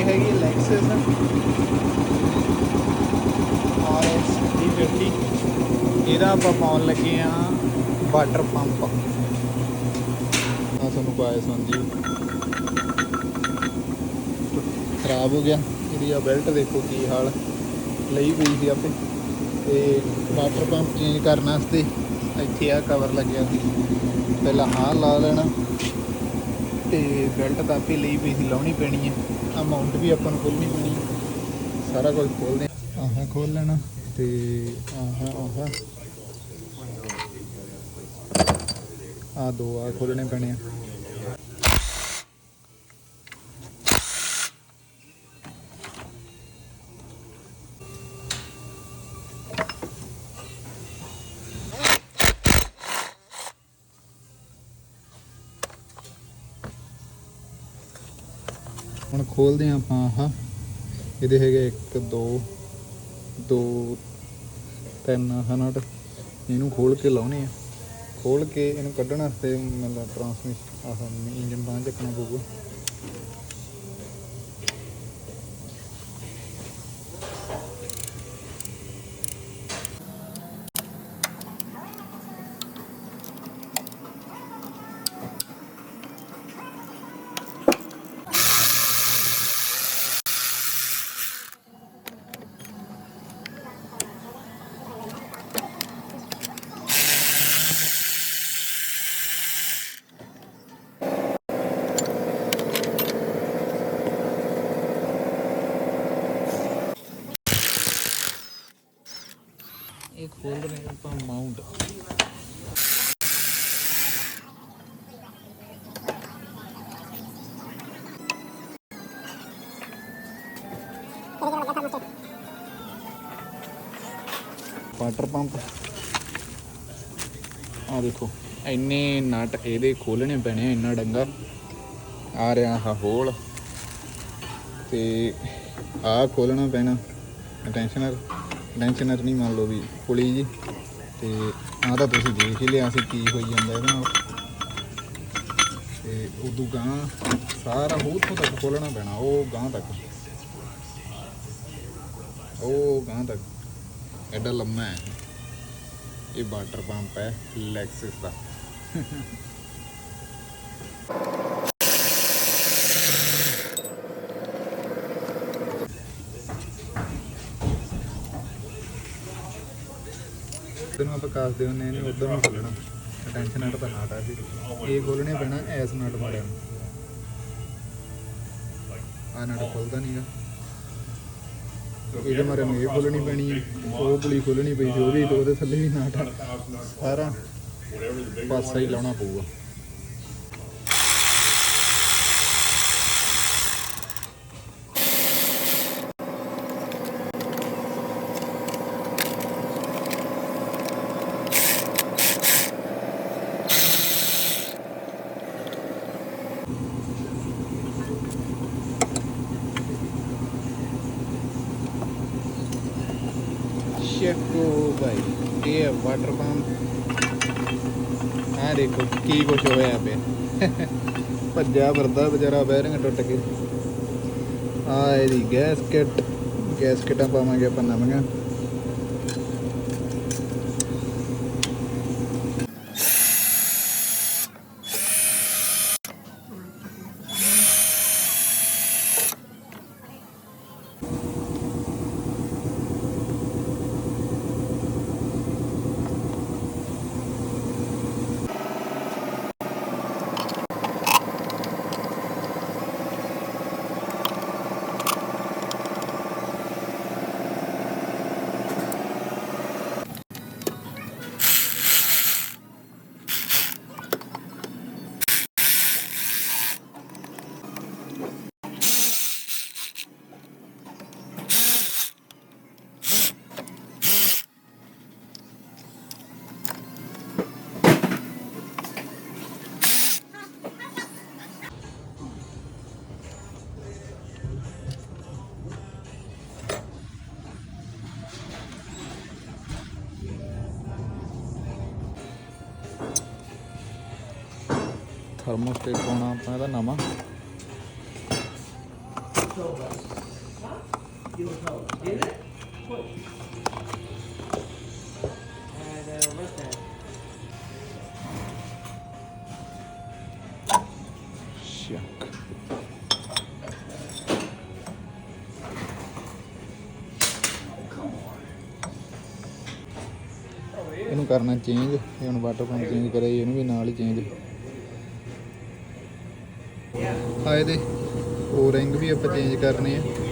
ਇਹ ਹੈਗੀ Lexus RS 350 ਇਹਦਾ ਆਪਾਂ ਪਾਉਣ ਲੱਗੇ ਆ ਵਾਟਰ ਪੰਪ। ਆ ਤੁਹਾਨੂੰ ਪਾਇਆ ਸੰਜੀ ਖਰਾਬ ਹੋ ਗਿਆ। ਇਹਦੀ ਆ ਬੈਲਟ ਦੇਖੋ ਕੀ ਹਾਲ ਲਈ ਹੋਈ ਸੀ ਆਪੇ। ਤੇ ਵਾਟਰ ਪੰਪ ਚੇਂਜ ਕਰਨ ਵਾਸਤੇ ਇੱਥੇ ਆ ਕਵਰ ਲੱਗਿਆ ਸੀ। ਪਹਿਲਾਂ ਹਾਂ ਲਾ ਲੈਣਾ। ਤੇ ਬੈਲਟ ਤਾਂ ਆਪੇ ਲਈ ਪਈ ਸੀ ਲਾਉਣੀ ਪੈਣੀ ਹੈ। ਆ ਮਾਊਂਟ ਵੀ ਆਪਾਂ ਨੂੰ ਖੋਲਣੀ ਪੈਣੀ ਹੈ। ਸਾਰਾ ਕੁਝ ਖੋਲਦੇ ਆਹ ਖੋਲ ਲੈਣਾ ਤੇ ਆਹ ਆਹ। ਆ ਦੋ ਆ ਖੋਲਣੇ ਪੈਣੇ ਆ। ਹੁਣ ਖੋਲਦੇ ਹਾਂ ਆਪਾਂ ਆਹ। ਇਹਦੇ ਹੈਗੇ 1 2 2 ਤਿੰਨ ਆਹ ਇਹਨੂੰ ਖੋਲ ਕੇ ਲਾਉਣੇ ਆ। ਖੋਲ ਕੇ ਇਹਨੂੰ ਕੱਢਣ ਵਾਸਤੇ ਮਤਲਬ ਟਰਾਂਸਮਿਸ਼ਨ ਆਹ, ਇੰਜਨ ਬਾਹਰ ਚੱਕਣਾ ਪਊਗਾ। ਇਹ ਖੋਲ ਰਹੇ ਹਾਂ ਆਪਾਂ ਮਾਊਂਟ ਵਾਟਰ ਪੰਪ ਆ ਦੇਖੋ ਇੰਨੇ ਨਟ ਇਹਦੇ ਖੋਲਣੇ ਪੈਣੇ ਆ ਇੰਨਾ ਡੰਗਾ ਆ ਰਿਹਾ ਆਹ ਹੋਲ ਤੇ ਨਹੀਂ ਮੰਨ ਲਓ ਵੀ ਪੁਲੀ ਜੀ। ਤੇ ਆਹ ਤਾਂ ਤੁਸੀਂ ਦੇਖ ਹੀ ਲਿਆ ਸੀ ਕੀ ਹੋਈ ਜਾਂਦਾ ਇਹਦੇ ਨਾਲ। ਤੇ ਉਦੋਂ ਗਾਂ ਸਾਰਾ ਉੱਥੋਂ ਤੱਕ ਖੋਲਣਾ ਪੈਣਾ, ਉਹ ਗਾਂ ਤੱਕ। ਉਹ ਗਾਂ ਤੱਕ। ਐਡਾ ਲੰਮਾ ਹੈ। ਇਹ ਵਾਟਰ ਪੰਪ ਹੈ ਲੈਕਸਿਸ ਦਾ। ਉਧਰ ਨੂੰ ਆਪਾਂ ਕਾਸਦੇ ਹੁੰਨੇ ਇਹਨੇ ਉਧਰ ਨੂੰ ਖੋਲਣਾ ਟੈਨਸ਼ਨ ਨਟ ਤਾਂ ਨਾਟਾ ਸੀ ਇਹ ਖੋਲਣੇ ਪੈਣਾ ਐਸ ਨਟ ਮਾਰਿਆ ਆ ਨਟ ਖੁੱਲਦਾ ਨਹੀਂਗਾ ਇਹਦੇ ਮਾਰੇ ਨੂੰ ਇਹ ਖੋਲਣੀ ਪੈਣੀ ਹੈ, ਉਹ ਪੁਲੀ ਖੋਲਣੀ ਪਈ ਸੀ, ਉਹ ਵੀ ਉਹਦੇ ਥੱਲੇ ਵੀ ਨਾਟ ਆ। ਸਾਰਾ ਪਾਸਾ ਹੀ ਲਾਉਣਾ ਪਊਗਾ। ਸ਼ੇਕੋ ਭਾਈ ਇਹ ਵਾਟਰ ਪੰਪ ਆ ਦੇਖੋ ਕੀ ਕੁਛ ਹੋਇਆ ਪਿਆ ਭੱਜਿਆ ਵਰਦਾ ਵਿਚਾਰਾ ਬੈਰਿੰਗ ਟੁੱਟ ਕੇ ਆ ਇਹਦੀ ਗੈਸਕਟ ਗੈਸਕਟਾਂ ਪਾਵਾਂਗੇ ਆਪਾਂ ਨਵੀਆਂ ਥਰਮੋਸਟੇਟ ਪਾਉਣਾ ਆਪਾਂ ਇਹਦਾ ਨਵਾਂ। ਇਹਨੂੰ ਕਰਨਾ ਚੇਂਜ ਇਹ ਹੁਣ ਵਾਟਰ ਪੰਪ ਚੇਂਜ ਕਰਿਆ ਇਹਨੂੰ ਵੀ ਨਾਲ ਹੀ ਚੇਂਜ ਆ ਇਹਦੇ ਉਹ ਰਿੰਗ ਵੀ ਆਪਾਂ ਚੇਂਜ ਕਰਨੇ ਆ।